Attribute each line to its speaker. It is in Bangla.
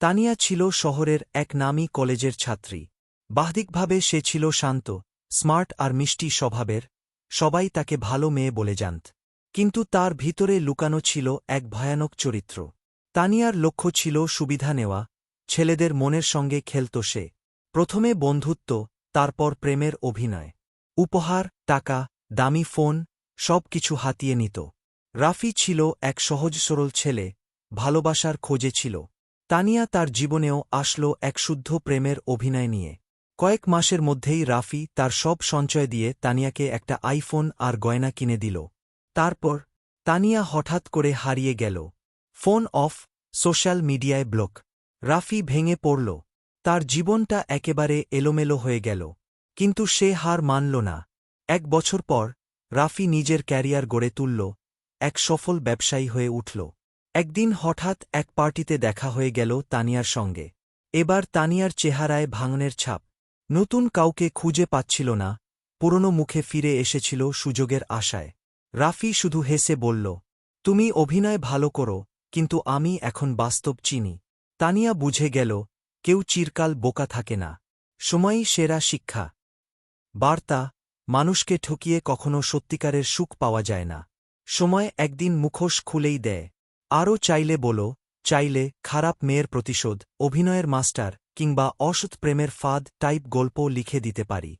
Speaker 1: তানিয়া ছিল শহরের এক নামী কলেজের ছাত্রী। বাহদিকভাবে সে ছিল শান্ত, স্মার্ট আর মিষ্টি স্বভাবের, সবাই তাকে ভালো মেয়ে বলে জানত। কিন্তু তার ভিতরে লুকানো ছিল এক ভয়ানক চরিত্র। তানিয়ার লক্ষ্য ছিল সুবিধা নেওয়া, ছেলেদের মনের সঙ্গে খেলত সে। প্রথমে বন্ধুত্ব, তারপর প্রেমের অভিনয়। উপহার, টাকা, দামি ফোন সব কিছু হাতিয়ে নিত। রাফি ছিল এক সহজ সরল ছেলে, ভালোবাসার খোঁজে ছিল। তানিয়া তার জীবনেও আসল এক শুদ্ধ প্রেমের অভিনয় নিয়ে। কয়েক মাসের মধ্যেই রাফি তার সব সঞ্চয় দিয়ে তানিয়াকে একটা আইফোন আর গয়না কিনে দিল। তারপর তানিয়া হঠাৎ করে হারিয়ে গেল। ফোন অফ, সোশ্যাল মিডিয়ায় ব্লক। রাফি ভেঙে পড়ল। তার জীবনটা একেবারে এলোমেলো হয়ে গেল। কিন্তু সে হার মানল না। এক বছর পর রাফি নিজের ক্যারিয়ার গড়ে তুলল। এক সফল ব্যবসায়ী হয়ে উঠল। একদিন হঠাৎ এক পার্টিতে দেখা হয়ে গেল তানিয়ার সঙ্গে। এবার তানিয়ার চেহারায় ভাঙনের ছাপ। নতুন কাউকে খুঁজে পাচ্ছিল না, পুরনো মুখে ফিরে এসেছিল সুযোগের আশায়। রাফি শুধু হেসে বলল, তুমি অভিনয় ভালো করো, কিন্তু আমি এখন বাস্তব চিনি। তানিয়া বুঝে গেল, কেউ চিরকাল বোকা থাকে না। সময়ই সেরা শিক্ষা। বার্তা, মানুষকে ঠকিয়ে কখনো সত্যিকারের সুখ পাওয়া যায় না। সময় একদিন মুখোশ খুলেই দেয়। আরও চাইলে বলো, চাইলে খারাপ মেয়ের প্রতিশোধ, অভিনয়ের মাস্টার, কিংবা অসৎ প্রেমের ফাদ টাইপ গল্প লিখে দিতে পারি।